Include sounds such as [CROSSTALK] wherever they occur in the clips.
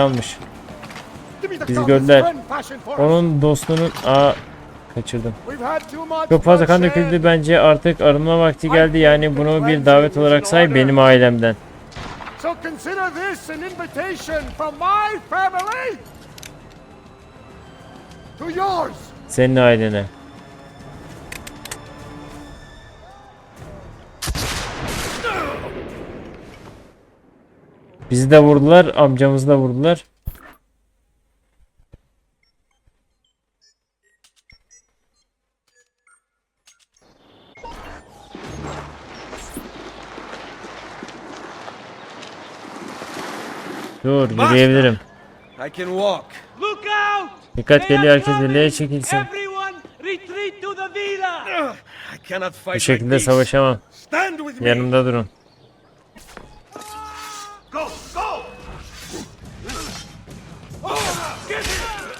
şey almış. Bizi gördüler. Onun dostunun... Aa kaçırdım. Çok fazla kan döküldü bence artık arınma vakti geldi yani bunu bir davet olarak say benim ailemden. So consider Bizi de vurdular, amcamızı da vurdular. Dur, yürüyebilirim. I can walk. Look out! Dikkat geliyor, herkes birliğe çekilsin. Everyone retreat to the villa! I cannot fight Bu şekilde savaşamam. Yanımda durun.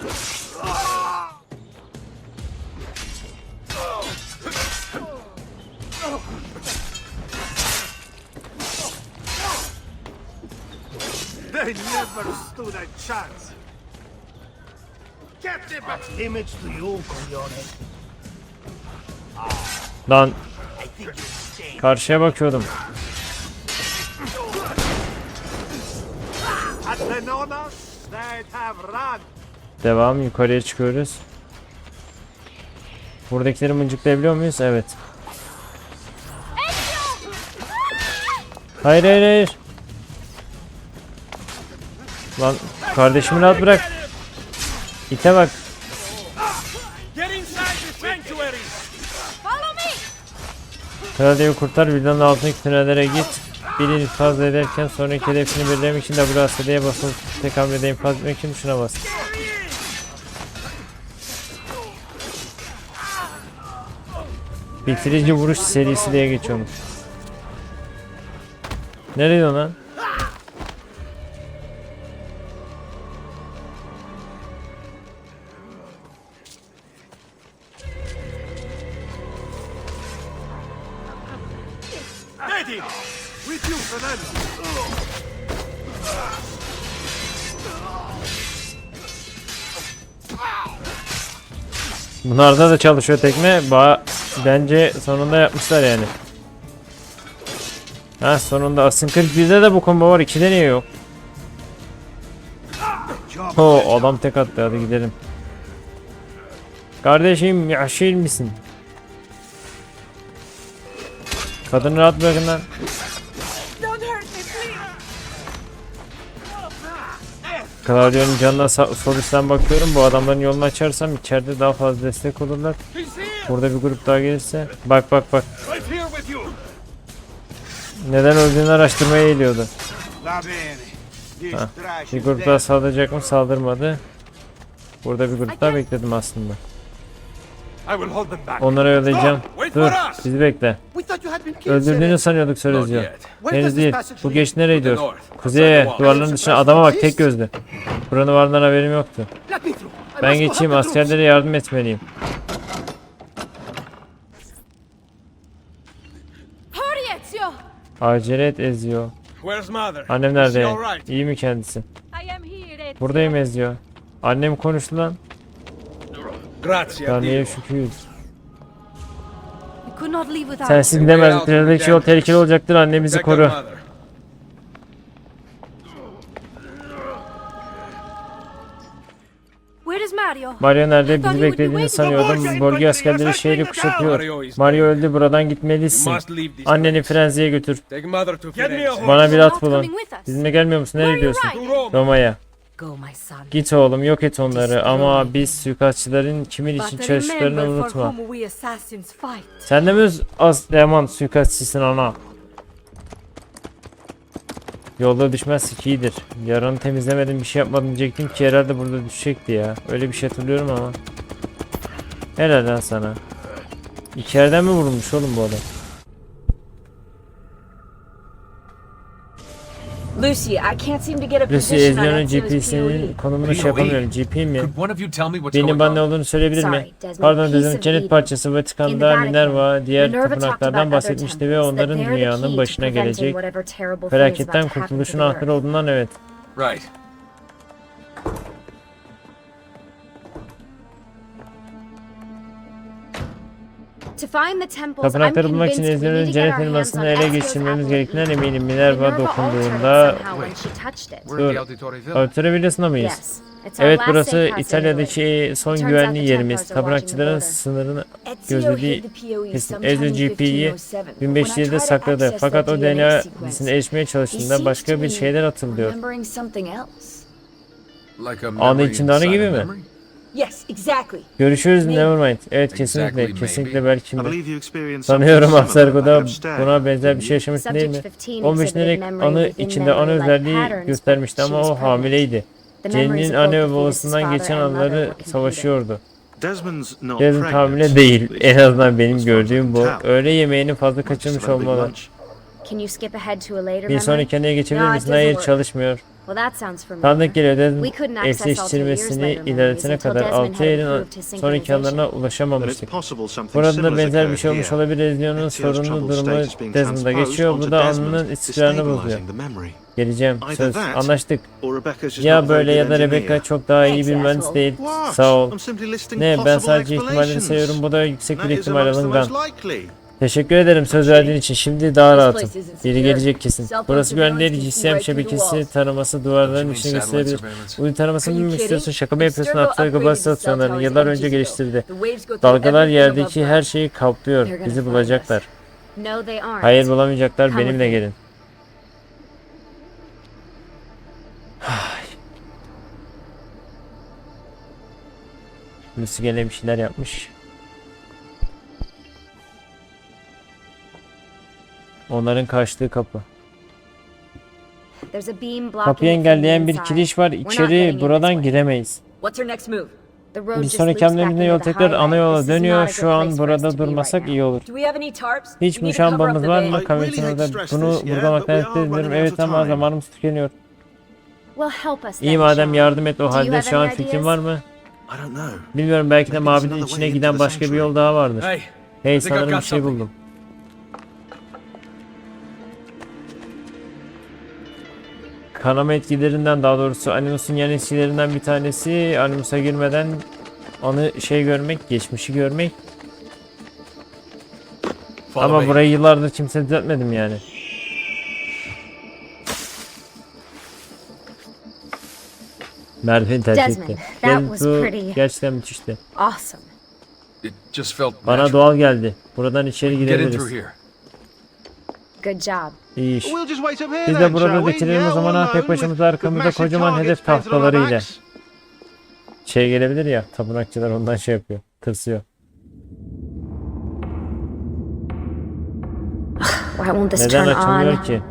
They never stood a chance. Captive image to you, Coglione. Lan karşıya bakıyordum. At Venona, they have run. Devam yukarıya çıkıyoruz. Buradakileri mıncıklayabiliyor muyuz? Evet. Hayır hayır hayır. Lan kardeşimi rahat bırak. İte bak. Kraliyeyi kurtar villanın altındaki tünellere git. Biri infaz ederken sonraki hedefini belirlemek için WASD'ye basılı tek hamlede infaz etmek için şuna bas. Bitirici vuruş serisi diye geçiyormuş. Nereye lan? Bunlarda da çalışıyor tekme. Ba bence sonunda yapmışlar yani. Ha sonunda Asın 41'de de bu combo var. 2'de niye yok? Ho adam tek attı hadi gidelim. Kardeşim yaşayır misin? Kadını rahat bırakın lan. Claudio'nun canına sol üstten bakıyorum. Bu adamların yolunu açarsam içeride daha fazla destek olurlar. Burada bir grup daha gelirse. Bak bak bak. Right here with you. Neden öldüğünü araştırmaya eğiliyordu. Ah, trash Bir grup daha saldıracak mı? Saldırmadı. Burada bir grup daha bekledim aslında. I will hold them back. Onlara yollayacağım. Wait Dur, bizi bekle. Öldürdüğünü sanıyorduk. Where Henüz değil. Bu geç nereye gidiyor? Kuzeye, duvarların dışına adama bak tek gözlü. Buranın varlığından haberim yoktu. Ben geçeyim askerlere yardım etmeliyim. Ezio! Acele et Ezio. Annem nerede? İyi mi kendisi? I am here, Ezio. Buradayım Ezio. Annem konuştu lan. Tanrı'ya Dio. şükür. We could not leave without Sensiz you. gidemez. Kraliçe yol tehlikeli olacaktır. Annemizi koru. Mario? Nerede? Bizi beklediğini sanıyordum. Bölge askerleri şehri kuşatıyor. Mario öldü. Buradan gitmelisin. Anneni. Frenzi'ye götür. Bana bir at bulun. Bizimle gelmiyor musun? Nereye gidiyorsun? Roma'ya. Git oğlum yok et onları ama biz suikastçıların kimin için çalıştıklarını unutma. Sen de mi az Leman suikastçısın ana? Yolda düşmezsek iyidir. Yaranı temizlemedim bir şey yapmadım diyecektim ki herhalde burada düşecekti ya. Öyle bir şey hatırlıyorum ama. Helal lan sana. İki yerden mi vurulmuş oğlum bu adam? Lucy, I can't seem to get a Lucy position on Ezio's GP'sinin POE. konumunu şey yapamıyorum. GP mi? Could one of you tell me what's Benim going bana ne on? olduğunu söyleyebilir mi? Sorry, Desmond. Pardon Piece dedim of cennet parçası In the Vatikan'da Vatican, Minerva diğer Minerva talked tapınaklardan other bahsetmişti ve temples, that onların they're the key dünyanın to başına preventing gelecek whatever terrible thing is about felaketten to happen to kurtuluşun the Earth. anahtarı olduğundan evet. Right. Tapınakları bulmak için get cennet our hands elmasını ele geçirmemiz gerektiğinden eminim. Minerva dokunduğunda somehow when she touched it. Dur. Auditore Villası'nda mıyız? Yes. It's our Evet last burası İtalya'daki son güvenli yerimiz. Tapınakçıların sınırını gözlediği POE kesin. Ezio GP'yi 1507. 1507'de When I tried to sakladı. Fakat o DNA dizisine erişmeye çalıştığında başka bir şeyler hatırlıyor. remembering something else. Like a Anı memory içinde anı gibi mi? Yes, exactly. Görüşürüz Ne? Nevermind. Evet kesinlikle. Exactly, Kesinlikle belki I mi? believe you experienced Sanıyorum Abstergo'da buna benzer bir şey yaşamıştı değil mi? Subject 15 15 exhibited direkt memory anı içinde memory-like özelliği göstermişti ama o hamileydi. Both anne ve babasından geçen competing. savaşıyordu. Desmond hamile değil. En azından benim gördüğüm bu. Öğle yemeğini fazla kaçırmış olmalı. Bir sonraki anıya geçebilir misin? Hayır çalışmıyor. Tanıdık geliyor Desmond We couldn't access Altair's eşleştirmesini until kadar Desmond 6 had ayın improved his sonraki it's ulaşamamıştık. possible something Burada da similar benzer bir şey olmuş olabilir. Ezio'nun sorunlu durumu Desmond'a geçiyor. Bu da anının istikrarını bozuyor. Geleceğim. Söz. Anlaştık. Ya böyle ya da. Rebecca çok daha iyi bir mühendis değil. Sağ ol. Ne ben possible sadece ihtimalleri explanations. sayıyorum. Bu da yüksek bir ihtimal alıngan. Teşekkür ederim söz verdiğin için. Şimdi daha rahatım. Biri gelecek kesin. Burası güvenli değil. GSM şebekesi taraması duvarların içini gösterebilir. Uydu taramasını mı istiyorsun? Şaka mı yapıyorsun? The cell stasyonlarını yıllar önce geliştirdi. Dalgalar yerdeki her şeyi kaplıyor. Bizi bulacaklar. Hayır bulamayacaklar. Benimle gelin. [SIGHS] Lucy gene bir şeyler yapmış. Onların kaçtığı kapı. Kapıyı engelleyen bir kiliş var. İçeri buradan giremeyiz. Bir sonraki hamlemizde yol tekrar ana yola dönüyor. Şu an burada durmasak iyi olur. Hiç muşambamız the var mı stress Bunu ediyorum. running Evet ama zamanımız tükeniyor. İyi madem yardım et o halde şu an fikrin var mı? I don't know. Bilmiyorum belki de mabedin içine giden başka bir yol daha vardır. Hey, sanırım bir şey buldum. Kanama etkilerinden daha doğrusu Animus'un yan etkilerinden bir tanesi Animus'a girmeden anı şey görmek, geçmişi görmek. Ama burayı yıllardır kimse düzeltmedim yani. Merve'nin tercih etti. Benim gerçekten müthişti. Awesome. Bana doğal geldi. Buradan içeri girebiliriz. Good job. İyi iş. We'll just wait up here Biz de burada bitirelim o zaman ha tek başımıza arkamızda kocaman hedef tahtalarıyla. backs. Şey gelebilir ya tapınakçılar ondan şey yapıyor. Tırsıyor. Neden açılmıyor ki?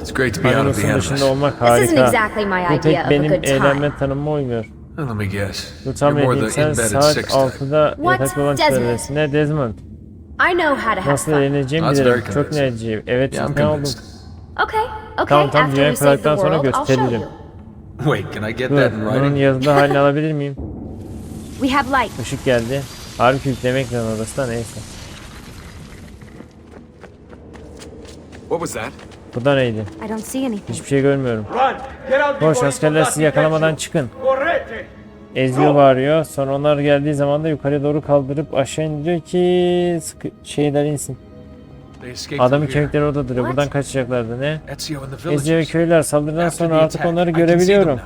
It's great to be out of the dışında olmak harika. exactly my Bu idea pek of a benim good time. eğlenme tanımıma uymuyor. Let me guess. Bu You're more edeyim the sen embedded saat six type. 6'da What? yataklı olan. Ne Desmond? I know how to have Nasıl fun. eğleneceğimi That's bilirim. very Çok convincing. enerjiyim. Evet Yeah, I'm ikna oldum. convinced. Okay, okay. Tamam tamam After dünyayı we save the sonra world, I'll show gösteririm. you. [LAUGHS] Wait, can I get Dur that in bunun writing? yazılı [LAUGHS] halini alabilir miyim? We have light. Işık geldi. Halbuki yüklemek lazım orası da neyse. What was that? Bu da neydi? I don't see anything. Hiçbir şey görmüyorum. Run! Get out Koş askerler sizi yakalamadan çıkın. Eziyor bağırıyor. Sonra onlar geldiği zaman da yukarı doğru kaldırıp aşağı indiriyor ki sıkı şeyler insin. Adamın kemikleri orada duruyor. Buradan kaçacaklardı ne? Ezio ve köylüler saldırıdan sonra artık onları görebiliyorum.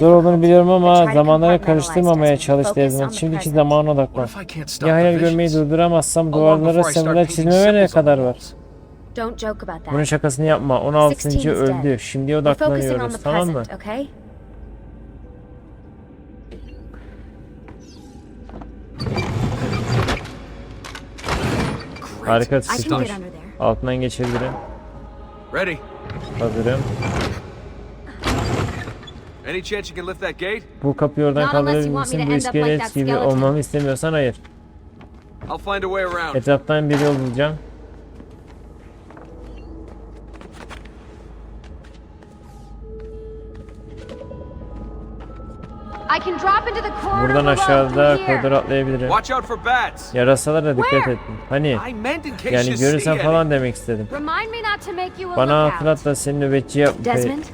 Zor olduğunu biliyorum ama zamanları karıştırmamaya Desmond. çalış Focus Desmond. on the Şimdiki zamana odaklan. Ya hayal görmeyi durduramazsam duvarlara semboller çizmeme ne kadar var? Bunun şakasını yapma. 16. 16 is öldü. on odaklanıyoruz. Tamam mı? Harika I can sıçmış. get under there. Altından geçebilirim. Ready? Hazırım. Any chance you can lift that gate? Bu kapıyı oradan kaldırabilir you want me misin? to Bu end up like iskelet that gibi olmamı istemiyorsan hayır. I'll find a way around. Etraftan bir yol bulacağım. Buradan aşağıda through here. koridor atlayabilirim. Watch out for bats. Yarasalara dikkat Where? et. Hani I meant in case yani you see görürsen falan demek istedim. Remind me not to make you a Bana hatırlat da seni nöbetçi yap. Desmond,